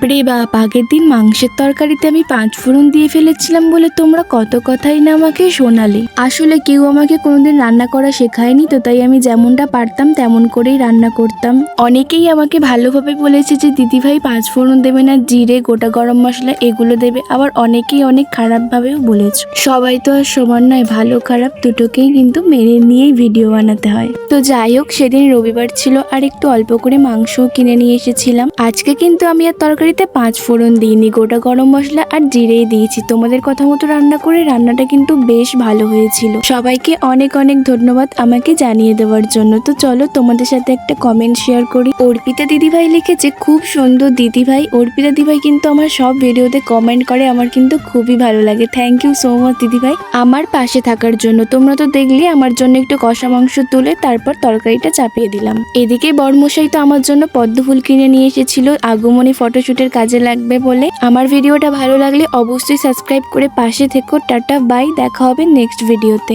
বাপরে বাপ, আগের দিন মাংসের তরকারিতে আমি পাঁচ ফোড়ন দিয়ে ফেলেছিলাম বলে তোমরা কত কথাই না আমাকে শোনালে। আসলে কেউ আমাকে কোনোদিন রান্না করা শেখায়নি তো তাই আমি যেমনটা পারতাম তেমন করেই রান্না করতাম। অনেকেই আমাকে ভালোভাবে বলেছে যে, দিদিভাই পাঁচ ফোড়ন দেবে না, জিরে, গোটা গরম মশলা এগুলো দেবে। আবার অনেকেই অনেক খারাপভাবেও বলেছে। সবাই তো আর সমান নয়, ভালো খারাপ দুটোকেই কিন্তু মেনে নিয়েই ভিডিও বানাতে হয়। তো যাই হোক, সেদিন রবিবার ছিল, আর একটু অল্প করে মাংসও কিনে নিয়ে এসেছিলাম। আজকে কিন্তু আমি আর তরকারিতে পাঁচ ফোড়ন দিইনি, গোটা গরম মশলা আর জিরেই দিয়েছি। তোমাদের কথা মতো রান্না করে রান্নাটা কিন্তু বেশ ভালো হয়েছিল। সবাইকে অনেক অনেক ধন্যবাদ আমাকে জানিয়ে দেওয়ার জন্য। তো চলো তোমাদের সাথে একটা কমেন্ট শেয়ার করি। অর্পিতা দিদিভাই লিখেছে, খুব সুন্দর দিদিভাই। অর্পিতা দিদিভাই কিন্তু আমার সব ভিডিওতে কমেন্ট করে, আমার কিন্তু খুবই ভালো লাগে। থ্যাংক ইউ সো মাচ দিদিভাই। আমার পাশে থাকার জন্য তোমরা তো দেখলে আমার জন্য একটু কষা মাংস তুলে তারপর তরকারিটা চাপিয়ে দিলাম। এদিকে বর্মশাই তো আমার জন্য পদ্মফুল কিনে নিয়ে এসেছিল। আগমনী ফটোশুটের কাজে লাগবে বলে। আমার ভিডিওটা ভালো লাগলে অবশ্যই সাবস্ক্রাইব করে পাশে থেকো। Tata, bye. দেখা হবে নেক্সট ভিডিওতে